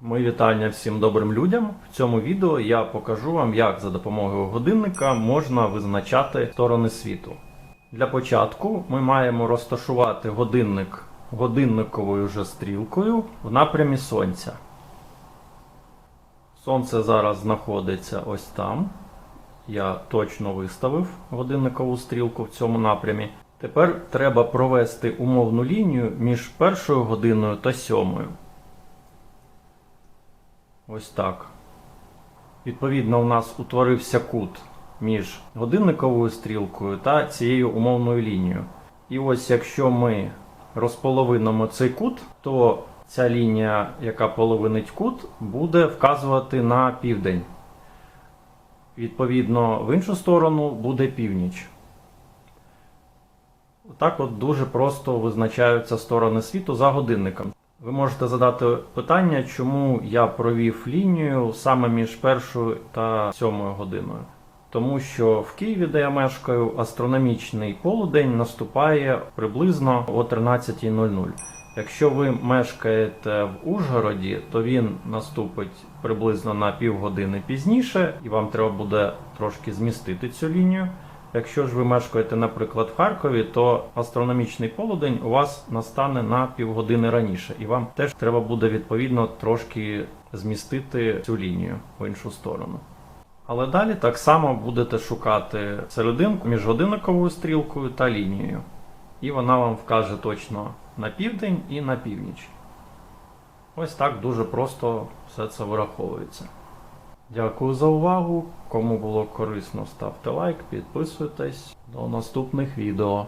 Мої вітання всім добрим людям. В цьому відео я покажу вам, як за допомогою годинника можна визначати сторони світу. Для початку ми маємо розташувати годинник годинниковою же стрілкою в напрямі сонця. Сонце зараз знаходиться ось там. Я точно виставив годинникову стрілку в цьому напрямі. Тепер треба провести умовну лінію між першою годиною та сьомою. Ось так. Відповідно, у нас утворився кут між годинниковою стрілкою та цією умовною лінією. І ось якщо ми розполовинимо цей кут, то ця лінія, яка половинить кут, буде вказувати на південь. Відповідно, в іншу сторону буде північ. Так от дуже просто визначаються сторони світу за годинником. Ви можете задати питання, чому я провів лінію саме між першою та сьомою годиною. Тому що в Києві, де я мешкаю, астрономічний полудень наступає приблизно о 13.00. Якщо ви мешкаєте в Ужгороді, то він наступить приблизно на півгодини пізніше, і вам треба буде трошки змістити цю лінію. Якщо ж ви мешкаєте, наприклад, в Харкові, то астрономічний полудень у вас настане на півгодини раніше, і вам теж треба буде відповідно трошки змістити цю лінію в іншу сторону. Але далі так само будете шукати серединку між годинниковою стрілкою та лінією. І вона вам вкаже точно на південь і на північ. Ось так дуже просто все це вираховується. Дякую за увагу. Кому було корисно, ставте лайк, підписуйтесь. До наступних відео.